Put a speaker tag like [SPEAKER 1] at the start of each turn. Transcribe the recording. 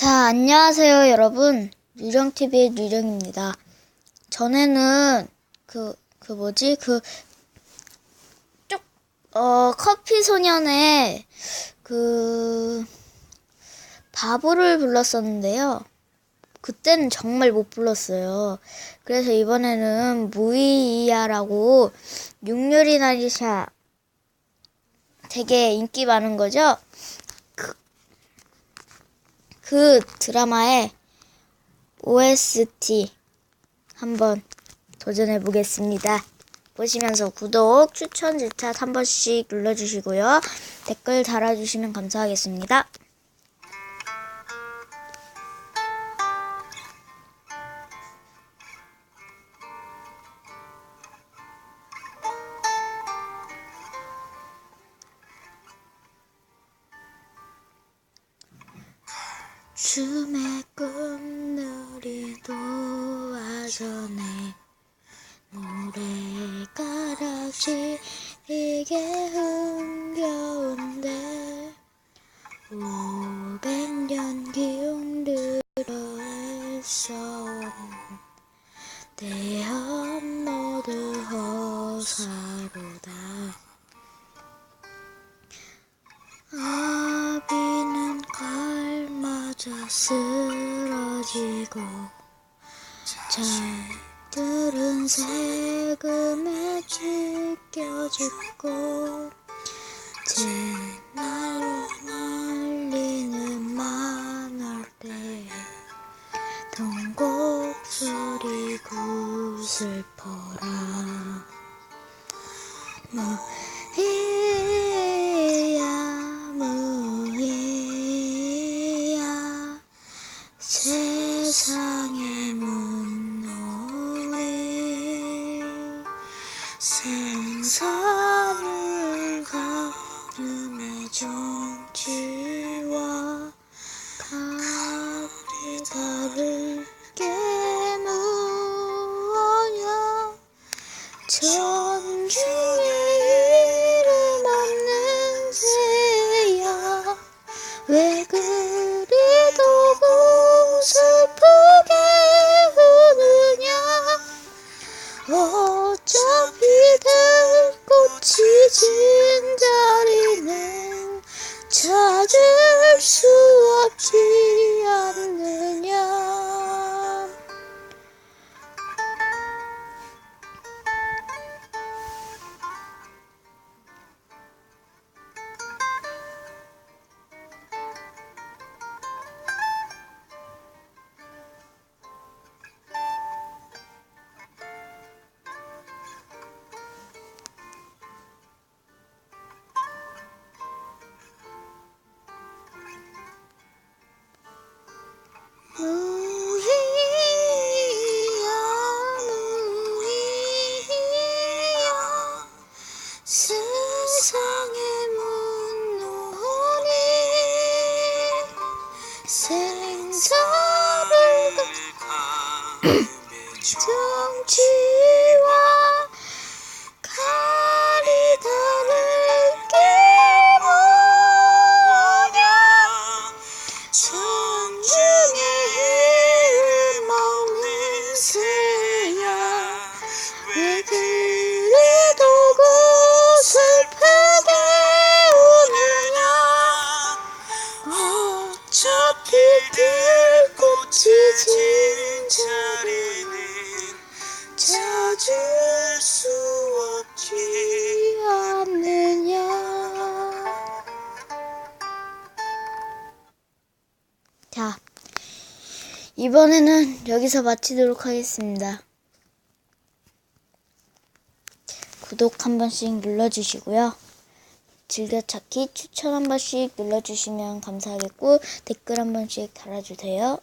[SPEAKER 1] 자, 안녕하세요, 여러분. 유령TV의 유령입니다. 전에는 그, 그 뭐지? 그, 쪽, 어, 커피 소년의 그, 바보를 불렀었는데요. 그때는 정말 못 불렀어요. 그래서 이번에는 무이야라고 육요리 나리샤 되게 인기 많은 거죠? 그 드라마의 OST 한번 도전해 보겠습니다. 보시면서 구독, 추천, 질차 한 번씩 눌러주시고요. 댓글 달아주시면 감사하겠습니다. 춤의 꿈놀이 도 와전에 모래가락지 이게 흥겨운데 오백 년 기운 들어있어 대한 쓰러지고 잘들은 세금에 찢겨 죽고 제날로 날리는 만월 때 동곡 소리고 슬퍼라 세상의 문놀이 생선을 가름의 정치와 가리 다를 게 무엇냐 전중 어차피 들꽃이 진 자리는 찾을 수 없지 않느냐 정치와 가리다를 게 뭐냐? 천중에 이름 없는 새야. 왜 그래도 그 슬프게 우느냐? 어차피 들꽃이 진 이번에는 여기서 마치도록 하겠습니다. 구독 한 번씩 눌러주시고요. 즐겨찾기 추천 한 번씩 눌러주시면 감사하겠고, 댓글 한 번씩 달아주세요.